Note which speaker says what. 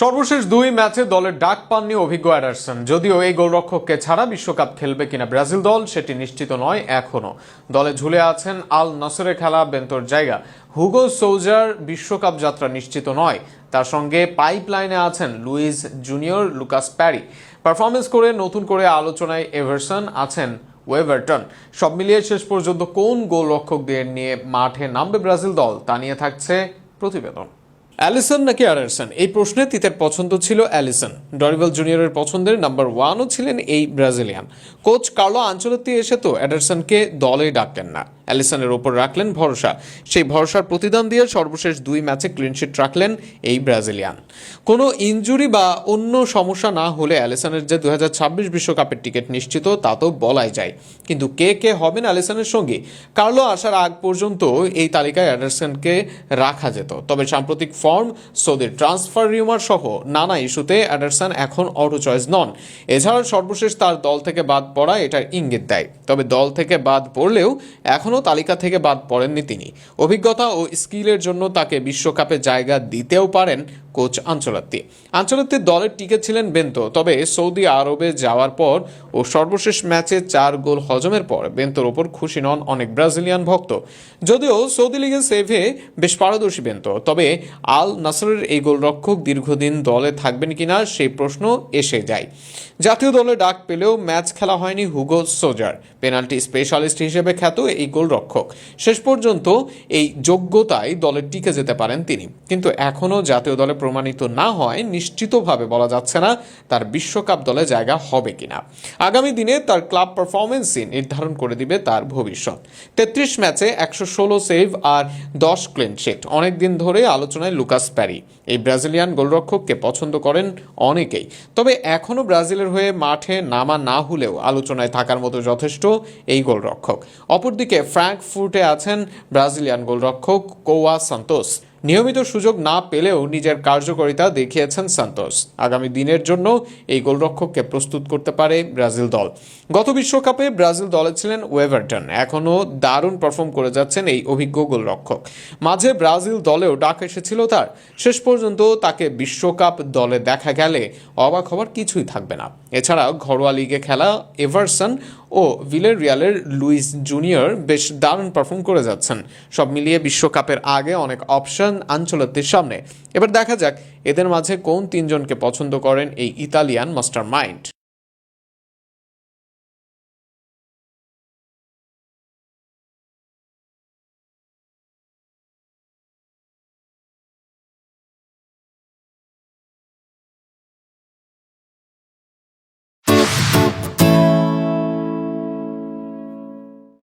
Speaker 1: সর্বশেষ দুই ম্যাচে দলের ডাক পাননি অভিজ্ঞ অ্যাডারসন। যদিও এই গোলরক্ষককে ছাড়া বিশ্বকাপ খেলবে কিনা ব্রাজিল দল, সেটি নিশ্চিত নয় এখনও দলে ঝুলে আছেন আল নসরে খেলা বেন্তর জায়গা। হুগো সৌজার বিশ্বকাপ যাত্রা নিশ্চিত নয়। তার সঙ্গে পাইপ লাইনে আছেন Luis junior Lucas Perry. Performance করে নতুন করে আলোচনায় এভারসন আছেন ওয়েভারটন। সব মিলিয়ে শেষ পর্যন্ত কোন গোলরক্ষকদের নিয়ে মাঠে নামবে ব্রাজিল দল, তা নিয়ে থাকছে প্রতিবেদন। অ্যালিসন নাকি অ্যাডারসন? এই প্রশ্নে তিতের পছন্দ ছিল অ্যালিসন। ডরিবল জুনিয়রের পছন্দের নাম্বার ওয়ানও ছিলেন এই ব্রাজিলিয়ান। কোচ কার্লো আঞ্চলতি এসে তো অ্যাডারসনকে দলে ডাকতেন না। অ্যালিসনের ওপর রাখলেন ভরসা। সেই ভরসার প্রতিদান দিয়ে সর্বশেষ দুই ম্যাচে ক্লিনশিট রাখলেন এই ব্রাজিলিয়ান। কোনো ইনজুরি বা অন্য সমস্যা না হলে অ্যালিসনের যে দু বিশ্বকাপের টিকিট নিশ্চিত, তা তো বলাই যায়। কিন্তু কে কে হবেন অ্যালিসনের সঙ্গে? কার্লো আসার আগ পর্যন্ত এই তালিকায় অ্যাডারসনকে রাখা যেত। তবে সাম্প্রতিক ফর্ম, সৌদির ট্রান্সফার রিউমার সহ নানা ইস্যুতে অ্যাডারসন এখন অটো চয়েস নন। এছাড়া সর্বশেষ তার দল থেকে বাদ পড়া এটার ইঙ্গিত দেয়। তবে দল থেকে বাদ পড়লেও এখনও তালিকা থেকে বাদ পড়েননি তিনি। অভিজ্ঞতা ও স্কিলের জন্য তাকে বিশ্বকাপে জায়গা দিতেও পারেন কোচ আঞ্চলাত্তি। আঞ্চলাত্তির দলের টিকে ছিলেন বেন্তো, তবে সৌদি আরবে যাওয়ার পর ও সর্বশেষ ম্যাচে চার গোল হজমের পর বেন্তোর ওপর খুশি নন অনেক ব্রাজিলিয়ান ভক্ত। যদিও সৌদি লিগের সেভে বেশ পারদর্শী বেন্ত, তবে আল নাসরের এই গোলরক্ষক দীর্ঘদিন দলে থাকবেন কিনা সেই প্রশ্ন এসে যায়। জাতীয় দলে ডাক পেলেও ম্যাচ খেলা হয়নি হুগো সোজার। পেনাল্টি স্পেশালিস্ট হিসেবে খ্যাত এই গোলরক্ষক। শেষ পর্যন্ত এই যোগ্যতায় দলে টিকে যেতে পারেন তিনি। কিন্তু এখনও জাতীয় দলে প্রমাণিত না হয়, নিশ্চিতভাবে বলা যাচ্ছে না তার বিশ্বকাপ দলে জায়গা হবে কিনা। আগামী দিনে তার ক্লাব পারফরমেন্সই নির্ধারণ করে দিবে তার ভবিষ্যৎ। তেত্রিশ ম্যাচে একশো ষোলো সেভ আর দশ ক্লিনশিট অনেকদিন ধরে আলোচনায় লুকাস প্যারি। এই ব্রাজিলিয়ান গোলরক্ষককে পছন্দ করেন অনেকেই। তবে এখনও ব্রাজিলের হয়ে মাঠে নামা না হলেও আলোচনায় থাকার মতো যথেষ্ট এই গোলরক্ষক। অপরদিকে ফ্র্যাঙ্ক ফ্র্যাঙ্কফুর্টে আছেন ব্রাজিলিয়ান গোলরক্ষক কোয়া সান্তোস। নিয়মিত সুযোগ না পেলেও নিজের কার্যকারিতা দেখিয়েছেন সান্তোস। আগামী দিনের জন্য এই গোলরক্ষককে প্রস্তুত করতে পারে ব্রাজিল দল। গত বিশ্বকাপে ব্রাজিল দলে ছিলেন ওয়েভারটন। এখনও দারুণ পারফর্ম করে যাচ্ছেন এই অভিজ্ঞ গোলরক্ষক। মাঝে ব্রাজিল দলেও ডাক এসেছিল তার। শেষ পর্যন্ত তাকে বিশ্বকাপ দলে দেখা গেলে অবাক হবার কিছুই থাকবে না। এছাড়া ঘরোয়া লিগে খেলা এভারসন ও ভিলের রিয়ালের লুইস জুনিয়র বেশ দারুণ পারফর্ম করে যাচ্ছেন। সব মিলিয়ে বিশ্বকাপের আগে অনেক অপশন আঞ্চলত্বের সামনে। এবার দেখা যাক এদের মাঝে কোন তিনজনকে পছন্দ করেন এই ইতালিয়ান মাস্টার মাইন্ড